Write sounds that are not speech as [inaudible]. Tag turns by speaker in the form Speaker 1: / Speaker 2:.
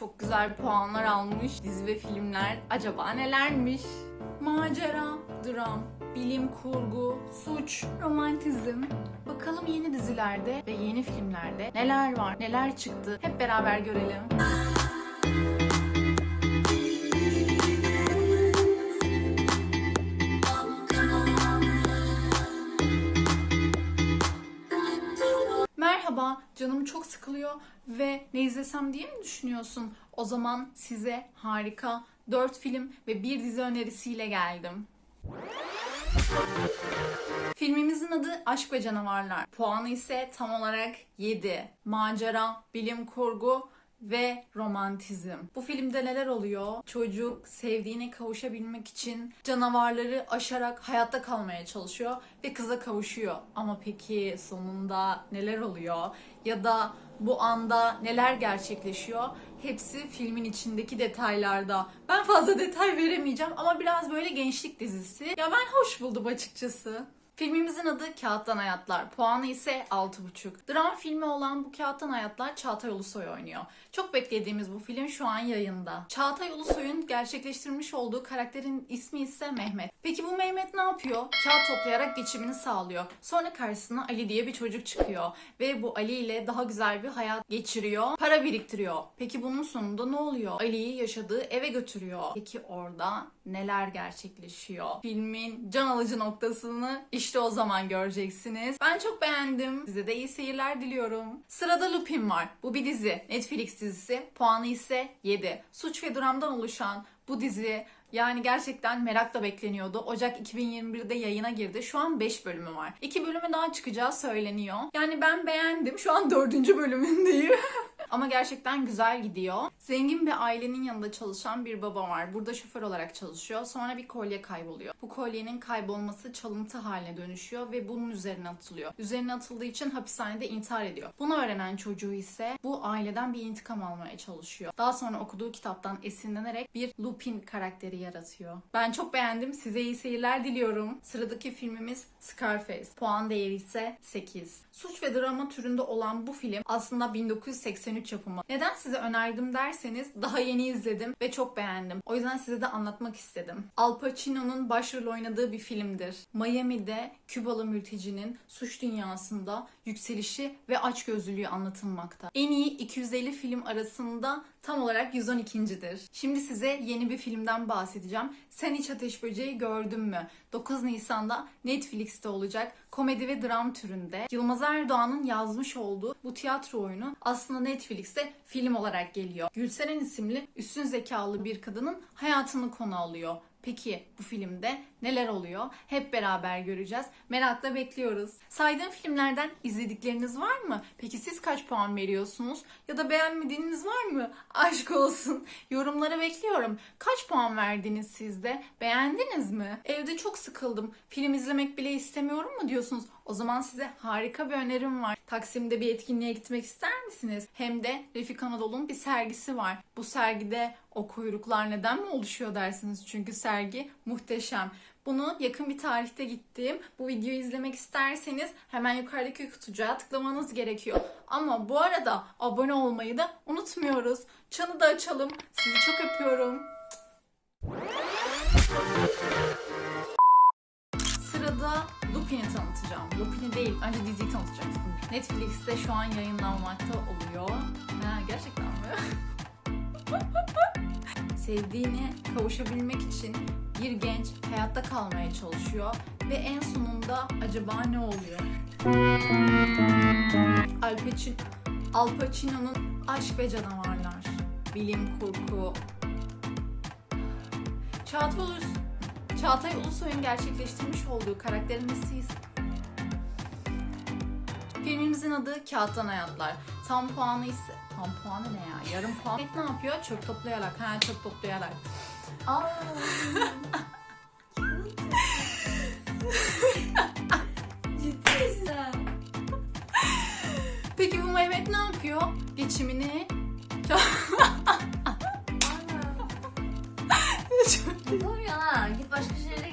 Speaker 1: Çok güzel puanlar almış dizi ve filmler. Acaba nelermiş? Macera, dram, bilim kurgu, suç, romantizm. Bakalım yeni dizilerde ve yeni filmlerde neler var, neler çıktı. Hep beraber görelim. Canım çok sıkılıyor ve ne izlesem diye mi düşünüyorsun? O zaman size harika 4 film ve bir dizi önerisiyle geldim. Filmimizin adı Aşk ve Canavarlar. Puanı ise tam olarak 7. Macera, bilim kurgu ve romantizm. Bu filmde neler oluyor? Çocuk sevdiğine kavuşabilmek için canavarları aşarak hayatta kalmaya çalışıyor ve kıza kavuşuyor. Ama peki sonunda neler oluyor? Ya da bu anda neler gerçekleşiyor? Hepsi filmin içindeki detaylarda. Ben fazla detay veremeyeceğim ama biraz böyle gençlik dizisi. Ya ben hoş buldum açıkçası. Filmimizin adı Kağıttan Hayatlar. Puanı ise 6,5. Dram filmi olan bu Kağıttan Hayatlar Çağatay Ulusoy oynuyor. Çok beklediğimiz bu film şu an yayında. Çağatay Ulusoy'un gerçekleştirmiş olduğu karakterin ismi ise Mehmet. Peki bu Mehmet ne yapıyor? Kağıt toplayarak geçimini sağlıyor. Sonra karşısına Ali diye bir çocuk çıkıyor. Ve bu Ali ile daha güzel bir hayat geçiriyor. Para biriktiriyor. Peki bunun sonunda ne oluyor? Ali'yi yaşadığı eve götürüyor. Peki orada neler gerçekleşiyor? Filmin can alıcı noktasını işte o zaman göreceksiniz. Ben çok beğendim. Size de iyi seyirler diliyorum. Sırada Lupin var. Bu bir dizi. Netflix dizisi. Puanı ise 7. Suç ve dramdan oluşan bu dizi yani gerçekten merakla bekleniyordu. Ocak 2021'de yayına girdi. Şu an 5 bölümü var. 2 bölümü daha çıkacağı söyleniyor. Yani ben beğendim. Şu an 4. bölümündeyim. [laughs] Ama gerçekten güzel gidiyor. Zengin bir ailenin yanında çalışan bir baba var. Burada şoför olarak çalışıyor. Sonra bir kolye kayboluyor. Bu kolyenin kaybolması çalıntı haline dönüşüyor ve bunun üzerine atılıyor. Üzerine atıldığı için hapishanede intihar ediyor. Bunu öğrenen çocuğu ise bu aileden bir intikam almaya çalışıyor. Daha sonra okuduğu kitaptan esinlenerek bir Lupin karakteri yaratıyor. Ben çok beğendim. Size iyi seyirler diliyorum. Sıradaki filmimiz Scarface. Puan değeri ise 8. Suç ve drama türünde olan bu film aslında 1983 yapımı. Neden size önerdim derseniz daha yeni izledim ve çok beğendim. O yüzden size de anlatmak istedim. Al Pacino'nun başrol oynadığı bir filmdir. Miami'de Kübalı mültecinin suç dünyasında yükselişi ve açgözlülüğü anlatılmakta. En iyi 250 film arasında tam olarak 112.dir. Şimdi size yeni bir filmden bahsedeceğim. Sen hiç Ateş Böceği gördün mü? 9 Nisan'da Netflix'te olacak. Komedi ve dram türünde. Yılmaz Erdoğan'ın yazmış olduğu bu tiyatro oyunu aslında Netflix'te film olarak geliyor. Gülseren isimli üstün zekalı bir kadının hayatını konu alıyor. Peki bu filmde neler oluyor? Hep beraber göreceğiz. Merakla bekliyoruz. Saydığım filmlerden izledikleriniz var mı? Peki siz kaç puan veriyorsunuz? Ya da beğenmediğiniz var mı? [laughs] Aşk olsun. Yorumlara bekliyorum. Kaç puan verdiniz siz de? Beğendiniz mi? Evde çok sıkıldım. Film izlemek bile istemiyorum mu diyorsunuz? O zaman size harika bir önerim var. Taksim'de bir etkinliğe gitmek ister misiniz? Hem de Refik Anadolu'nun bir sergisi var. Bu sergide o kuyruklar neden mi oluşuyor dersiniz? Çünkü sergi muhteşem. Bunu yakın bir tarihte gittim. Bu videoyu izlemek isterseniz hemen yukarıdaki kutucuğa tıklamanız gerekiyor. Ama bu arada abone olmayı da unutmuyoruz. Çanı da açalım. Sizi çok öpüyorum. Sırada Lupin'i tanıtacağım. Lupin'i değil, önce diziyi tanıtacaksın. Netflix'te şu an yayınlanmakta Sevdiğine kavuşabilmek için bir genç hayatta kalmaya çalışıyor ve en sonunda acaba ne oluyor? Al Pacino, Al Aşk ve Canavarlar, bilim kurgu, Çağatay Ulus Çağatay Ulusoy'un gerçekleştirmiş olduğu karakterin Filmimizin adı Kağıttan Hayatlar. Tam puanı ise... Tam puanı ne ya? Yarım puan. Ne yapıyor? Çöp toplayarak. Ha çöp toplayarak.
Speaker 2: Aa. Ciddi?
Speaker 1: Peki bu Mehmet ne yapıyor? Geçimini...
Speaker 2: Ana. Dur ya. Git başka geç.